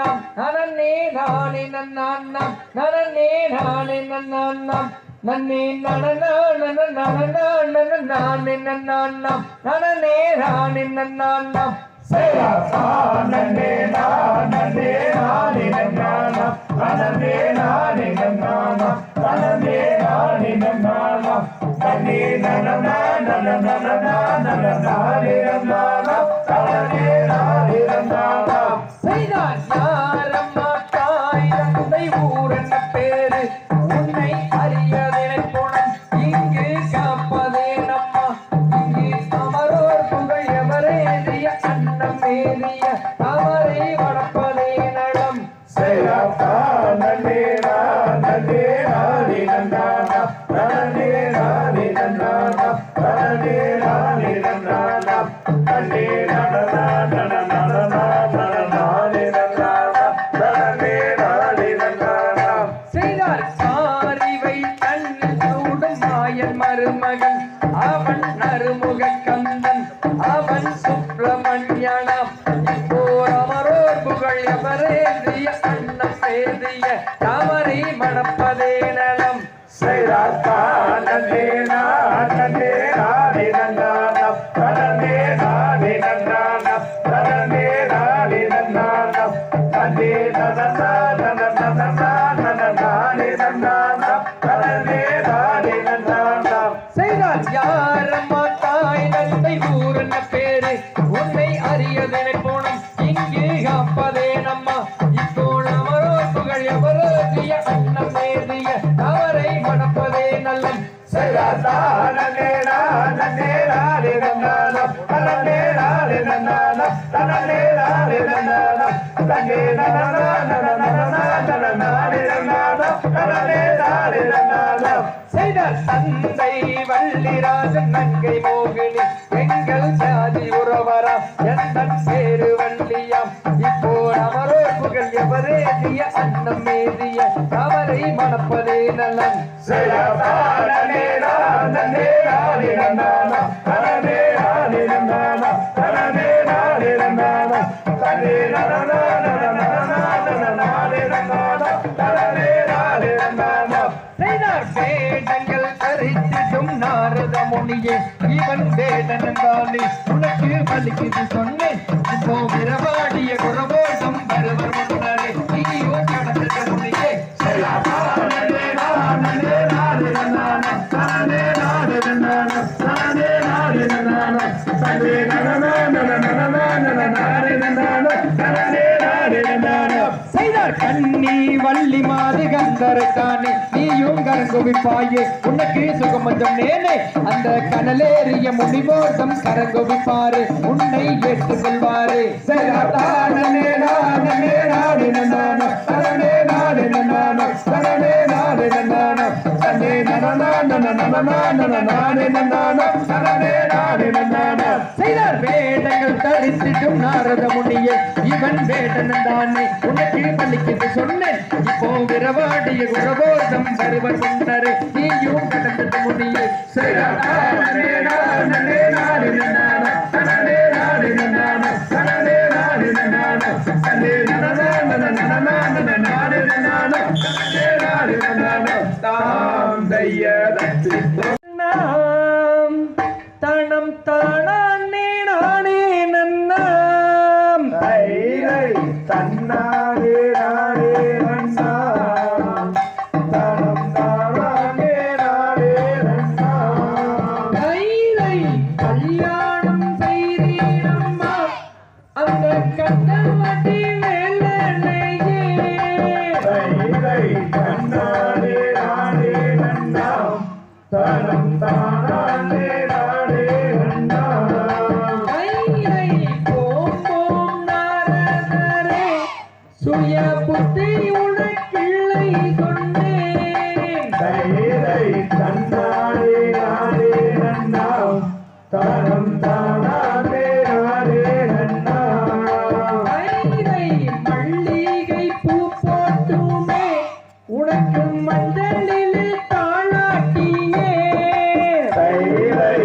நன்னாம் நனன்னே நானே நன்னாம் நனன்னே நானே நன்னாம் நன்னே நனனா நன நனனா நன நானே நன்னாம் நனனே நானே நன்னாம் நன்னே நானே நானே நன்னானா நனனே நானே நன்னானா நனனே நானே நன்னானா நன்னே நனனா நன சுப்பிரமணியனாம் போர் புகழ் எவரேந்திய அண்ணம் பேதிய தவறை மணப்பதே நலம். சேரப்பா நன்னே தந்தை வள்ளிராஜன் நங்கை மோகினி எங்கள் சாதி உறவரா வள்ளியாம் இப்போ புகழ் எவரேதிய அன்னம் மேதிய அவரை மணப்பதே நல்லம் நானே நானே நன்னானா நனனே இவன் உனக்கு வலிக்குது சொன்னேன். இப்போ விரவாடிய மாது நீயும் கரங்குவிப்பாயே. உனக்கு சுகமஞ்சம் நேனே. அந்த கனலேறிய முனிவோட்டம் கரங்குவிப்பாரு. உன்னை ஏற்றுக்கொள்வாரு. சேரப்பா நன்னே நானே நானே நன்னானா நாடின நானே செய்தார் வேடங்கள் தரித்திடும் நாரத முனிய இவன் வேடன் தானே உனக்கு பலிக்குது சொன்னேன் இப்போ விரவாடிய குரபோதம் வருவர் முன்னரே நீயும் கடந்தது முனியே சேரப்பா கைலை கல்யாணம் செய்தீரம்மா அந்த நன்னா தானே நன்னா சுய புத்தி உனக்கிள்ளை சொன்னேன் உனக்கு மஞ்சளிலே தாளாட்டியே தைரை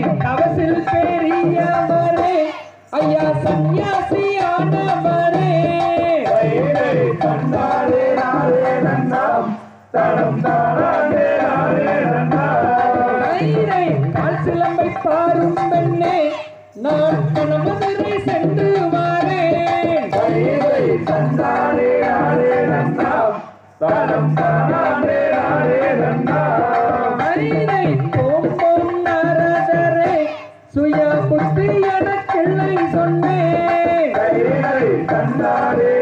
தவசில் பெரியவரே. ஐயா சந்நியாசியானவரே. கையிலே தன்னாலே நானே நன்னாம். தனம் தானே நானே நன்னா ஐனை கால் சிலம்பை பாரும் பெண்ணே நான் கணவரை சென்று வாரேன். தன்னாலே நானே நன்னாம். தனம் தானே நானே நன்னா ஐனை ஓம் நாரதரே சுய புத்தி எனக்கில்லை சொன்னே கண்ணாரே